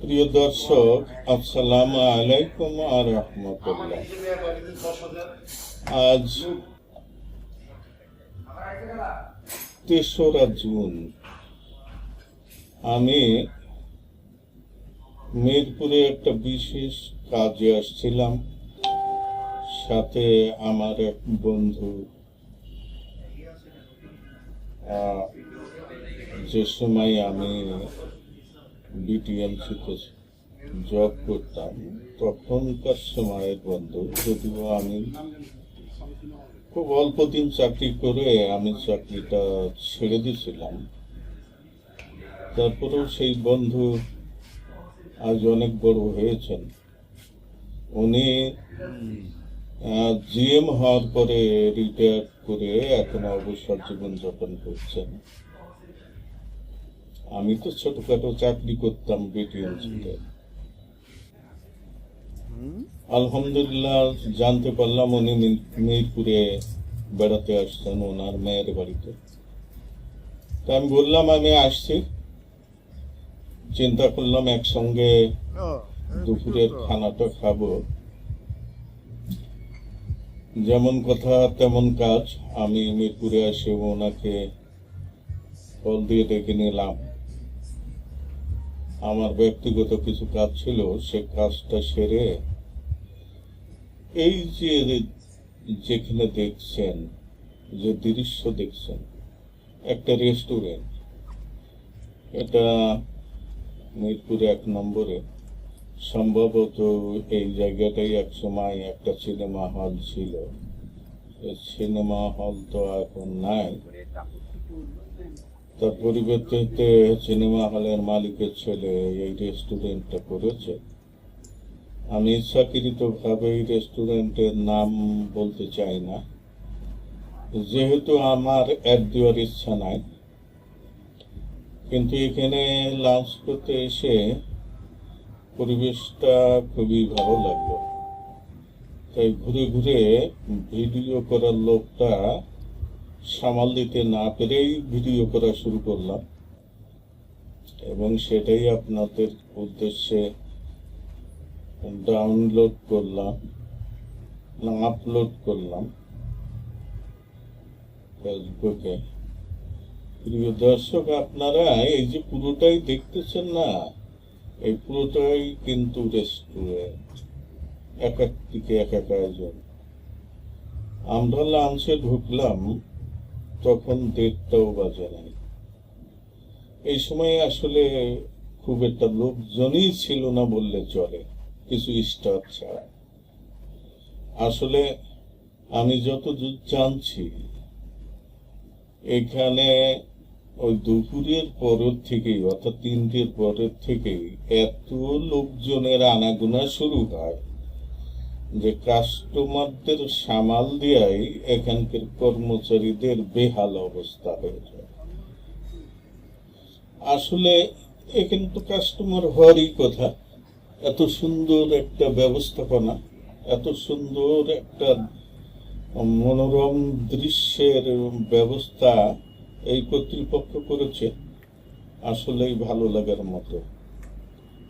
প্রিয় দর্শক আসসালামু আলাইকুম আর রহমতুল্লাহ। আজ তেসরা জুন। আমি মিরপুরে একটা বিশেষ কাজে আসছিলাম। সাথে আমার এক বন্ধু যে সময় আমি বিটিএমসিতে জব করতাম। তখনকার সময়ের বন্ধু, যদিও আমি খুব অল্প দিন চাকরি করে আমি চাকরিটা ছেড়ে দিয়েছিলাম। তারপরেও সেই বন্ধু আজ অনেক বড় হয়েছেন। উনি জিএম হওয়ার পরে রিটায়ার করে এখন অবসর জীবন যাপন করছেন। আমি তো ছোটখাটো চাকরি করতাম বিটিএমসিতে আলহামদুলিল্লাহ জানতে পারলাম উনি মিরপুরে বেড়াতে আসছেন ওনার মেয়ের বাড়িতে। তা আমি বললাম আমি আসছি। চিন্তা করলাম একসঙ্গে দুপুরের খানাটা খাব। যেমন কথা তেমন কাজ। আমি মিরপুরে এসে ওনাকে কল দিয়ে ডেকে নিলাম। আমার ব্যক্তিগত কিছু কাজ ছিল, সে কাজটা সেরে এই যে যেখানে দেখছেন, যে দৃশ্য দেখছেন, একটা রেস্টুরেন্ট এটা মিরপুর এক নম্বরে। সম্ভবত এই জায়গাটাই এক সময় একটা সিনেমা হল ছিল। সিনেমা হল তো এখন নাই। তার পরিবর্তে সিনেমা হলের মালিকের ছেলে এই রেস্টুরেন্টটা করেছে। আমি ইচ্ছাকৃত ভাবে এই রেস্টুরেন্টের নাম বলতে চাই না। যেহেতু আমার অ্যাড দেওয়ার ইচ্ছা নাই, কিন্তু এখানে লাঞ্চ করতে এসে পরিবেশটা খুবই ভালো লাগল। তাই ঘুরে ঘুরে ভিডিও করার লোকটা সামাল দিতে না পেরেই ভিডিও করা শুরু করলাম। এবং সেটাই আপনাদের উদ্দেশ্যে ডাউনলোড করলাম, না আপলোড করলাম ফেসবুকে প্রিয় দর্শক, আপনারা এই যে পুরোটাই দেখতেছেন না, এই পুরোটাই কিন্তু রেস্টুরেন্ট এক এক দিকে এক এক আয়োজন আমরা লাঞ্চে ঢুকলাম। তখন দেড়টাও বাজে নাই। এই সময় আসলে খুব একটা লোকজনই ছিল না বললে চলে, কিছু স্টাফ ছাড়া। আসলে আমি যতদূর জানছি, এখানে ওই দুপুরের পরের থেকেই, অর্থাৎ তিনটের পরের থেকেই এত লোকজনের আনাগোনা শুরু হয়। যে কাস্টমারদের সামাল দেওয়াই এখানকার কর্মচারীদের বেহাল অবস্থা হয়ে যায়। আসলে এখানে তো কাস্টমার হওয়ারই কথা। এত সুন্দর একটা ব্যবস্থাপনা, এত সুন্দর একটা মনোরম দৃশ্যের ব্যবস্থা এই কর্তৃপক্ষ করেছে। আসলেই ভালো লাগার মতো।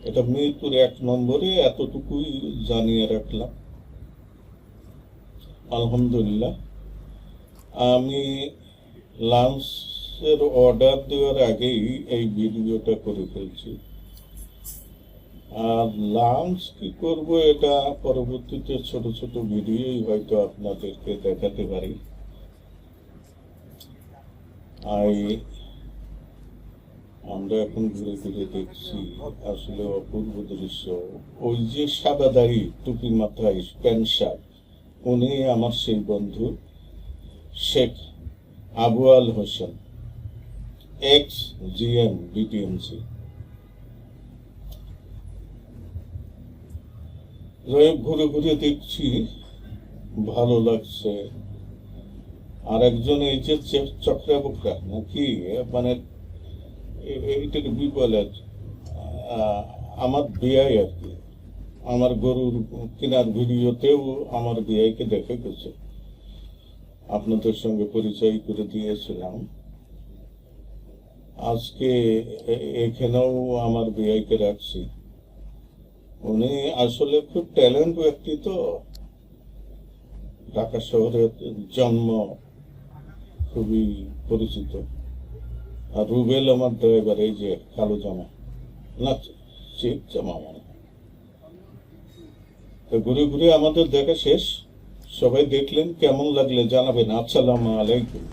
এটা মিরপুর এক নম্বরে এতটুকুই জানিয়ে রাখলাম। আলহামদুলিল্লাহ। আমি লাঞ্চের অর্ডার দেওয়ার আগেই এই ভিডিওটা করে ফেলছি। আর লাঞ্চ কি করব এটা পরবর্তীতে ছোট ছোট ভিডিওই হয়তো আপনাদেরকে দেখাতে পারি। আই, আমরা এখন ঘুরে ঘুরে দেখছি আসলে অপূর্ব দৃশ্য। ওই যে সাদা দাড়ি, টুপি মাথায় প্যান্ট শার্ট। উনি আমার সেই বন্ধু Sheikh Abu Al Hossain ex GM BTMC ঘুরে ঘুরে দেখছি, ভালো লাগছে। আর একজন এই যে চে- চক্রাবক্রা নাকি? মানে এ- এইটাকে কি বলে? আমার বিয়াই আর কি। আমার গরুর কেনার ভিডিওতেও আমার বিয়াইকে দেখে গেছে। আপনাদের সঙ্গে পরিচয় করে দিয়েছিলাম। আজকে এখানেও আমার বিআইকে রাখছি। উনি আসলে খুব ট্যালেন্ট ব্যক্তি তো। ঢাকা শহরে জন্ম খুবই পরিচিত। আর রুবেল আমার ড্রাইভার এই যে কালো জামা। না চেক জামা মানে তো ঘুরে ঘুরে আমাদের দেখা শেষ। সবাই দেখলেন কেমন লাগলে জানাবেন। আসসালামু আলাইকুম।